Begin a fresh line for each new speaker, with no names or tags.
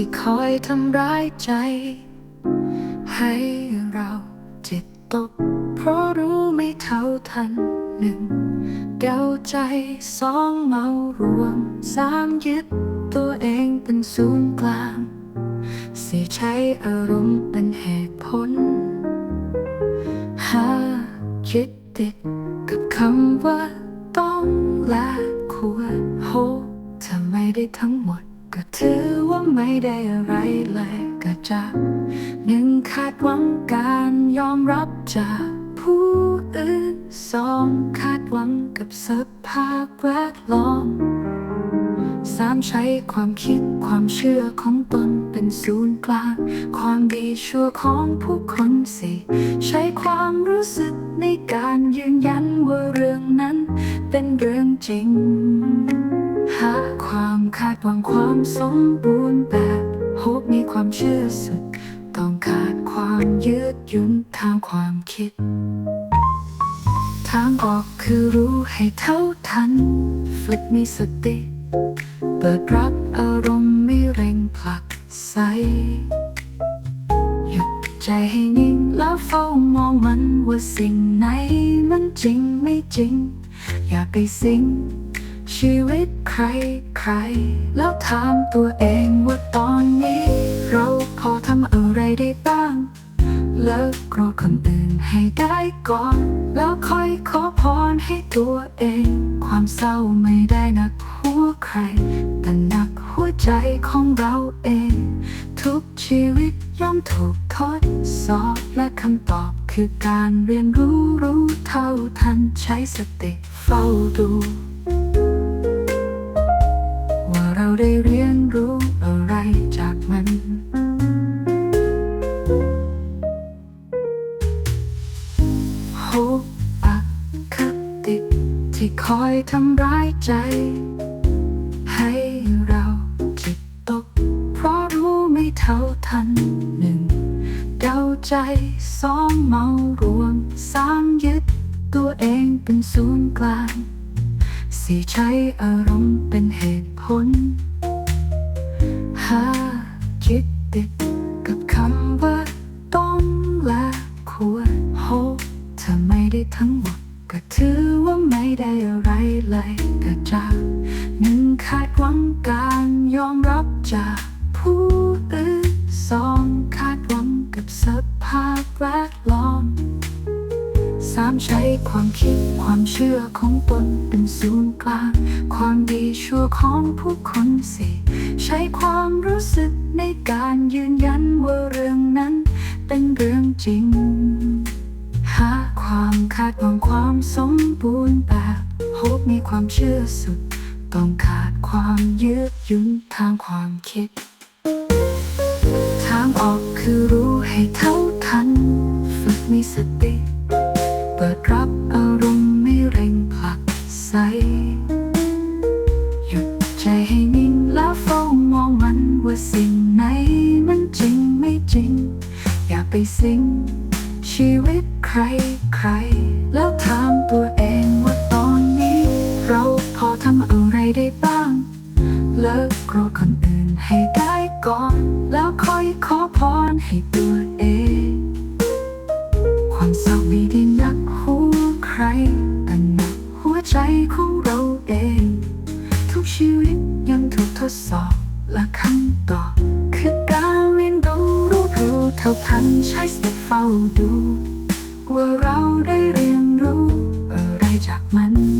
ที่คอยทำร้ายใจ ให้เราจิตตก เพราะรู้ไม่เท่าทันหนึ่งเดาใจสองเมารวมสามยึดตัวเองเป็นศูนย์กลางสี่ใช้อารมณ์เป็นเหตุผลห้าคิดติดกับคำว่าต้องและควรโหถ้าไม่ได้ทั้งหมด ก็ถือว่าไม่ได้อะไรเลยก็จะหนึ่งคาดหวังการยอมรับจากผู้อื่นสองคาดหวังกับสภาพแวดล้อมสามใช้ความคิดความเชื่อของตนเป็นศูนย์กลาง ความดีชั่วของผู้คนสี่ใช้ความรู้สึกในการยืนยันว่าเรื่องนั้นเป็นเรื่องจริง หวังความสมบูรณ์แบบโฮปมีความเชื่อสุดต้องขาดความยืดหยุ่นทางความคิด ทางออกคือรู้ให้เท่าทันฝึกมีสติ เปิดรับอารมณ์ไม่เร่งผลักไสหยุดใจให้นิ่งแล้วเฝ้ามองมันว่าสิ่งไหนมันจริงไม่จริง อย่าไปสิง ชีวิตใครใคร แล้วถามตัวเองว่าตอนนี้ เราพอทำอะไรได้บ้าง เลิกกรธคนอื่นให้ได้ก่อน แล้วค่อยขอพรให้ตัวเอง ความเศร้าไม่ได้นักหัวใคร แต่นักหัวใจของเราเอง ทุกชีวิตย่อมถูกทดสอบและคำตอบคือการเรียนรู้รู้เท่าทันใช้สติเฝ้าดู ได้เรียนรู้อะไรจากมัน โฮปะคติที่คอยทำร้ายใจ ให้เราจิตตก เพราะรู้ไม่เท่าทันหนึ่งเดาใจสองเมารวมสามยึดตัวเองเป็นศูนย์กลางสี่ใช้อารมณ์เป็นเหตุผล หาคิดติดกับคำว่าต้องและควรโฮถ้าไม่ได้ทั้งหมด ก็ถือว่าไม่ได้อะไรเลยก็จากหนึ่งคาดหวังการยอมรับจากผู้อื่นสองคาดหวังกับสภาพแวดล้อมามใช้ความคิดความเชื่อของตนเป็นศูนย์กลาง ความดีชั่วของผู้คนสี่ใช้ความรู้สึกในการยืนยันว่าเรื่องนั้นเป็นเรื่องจริง หาความคาดหวังความสมบูรณ์แบบโฮปมีความเชื่อสุด ต้องขาดความยืดหยุ่นทางความคิด ทางออกคือ อย่าไปสิงชีวิตใครใคร แล้วถามตัวเองว่าตอนนี้ เราพอทำอะไรได้บ้าง เลิกโกรธคนอื่นให้ได้ก่อน แล้วค่อยขอพรให้ตัวเอง ความเศร้าไม่ได้นักหัวใครแต่หนักหัวใจของเราเอง ทุกชีวิตยังถูกทดสอบและคำตอบ เท่าทันใช้สติเฝ้าดู ว่าเราได้เรียนรู้อะไรจากมัน